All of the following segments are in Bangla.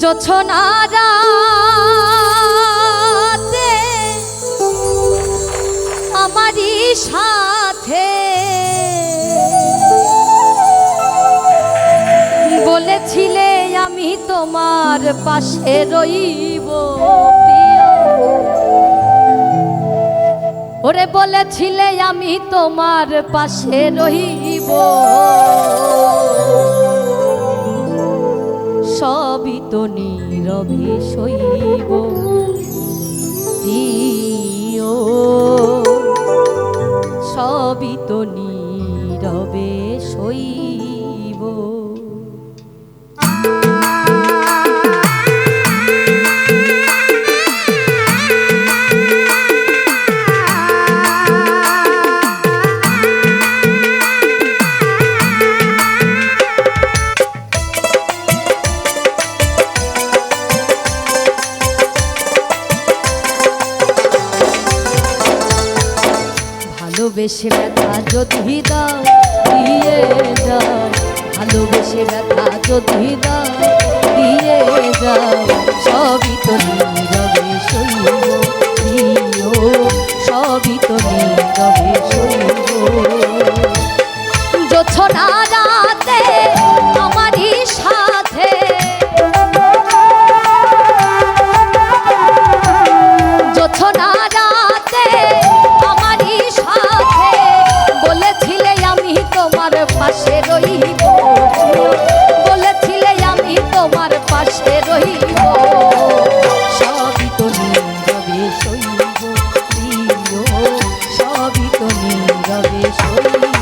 জোছনারাতে আমারই সাথে। বলেছিলে আমি তোমার পাশে রইব ওরে বলেছিলে আমি তোমার পাশে রহিব নীরবে সইব প্রিয় সবই তো নীরবে সইব। ভালোবেসে ব্যথা যদি দাও দিয়ে যাও ভালোবেসে ব্যথা যদি দাও দিয়ে যাও সবই তো নীরবে সইব দিও সবই তো নীরবে সইব রাতে সবই তো নীরবে সইব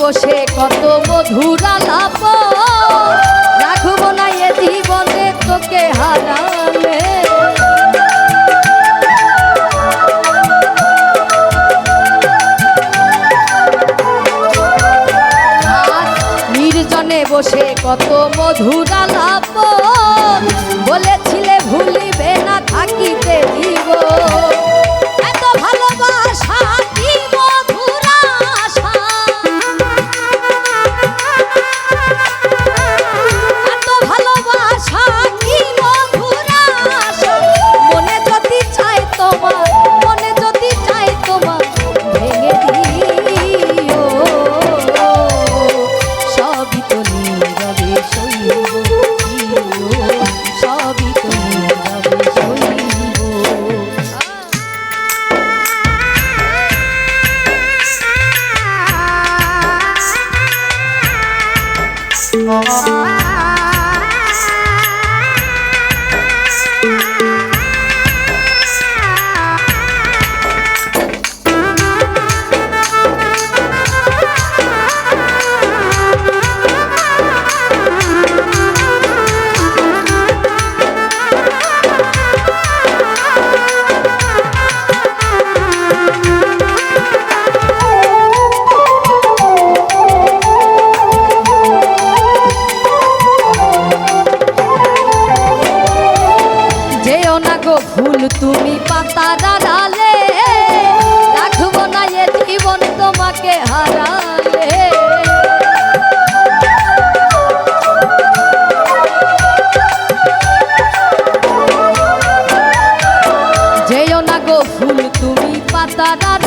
বসে কত মধুর আলাপ। রাখব না এ জীবনে তোকে হারালে। নির্জনে বসে কত মধুর আলাপ। বলেছিলে ভুলিবে যেও ফুল তুমি পাতার আড়ালে রাখব না এ জীবন তোমাকে হারালে। যেও না গো ফুল তুমি পাতার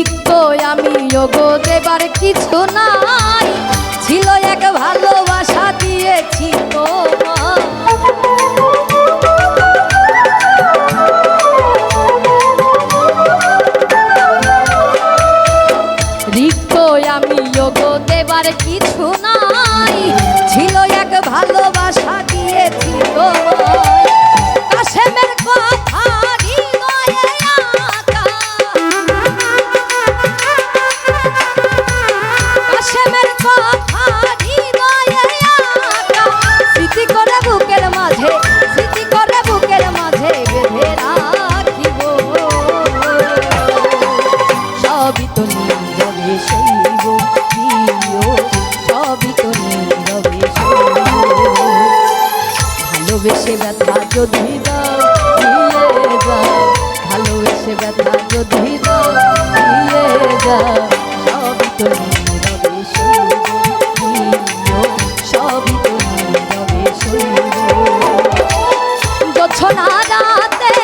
তিক্ত আমি ওগো দেবার কিছু নাই। ছিল এক ভালোবাসা দিয়েছি তোমার রাতে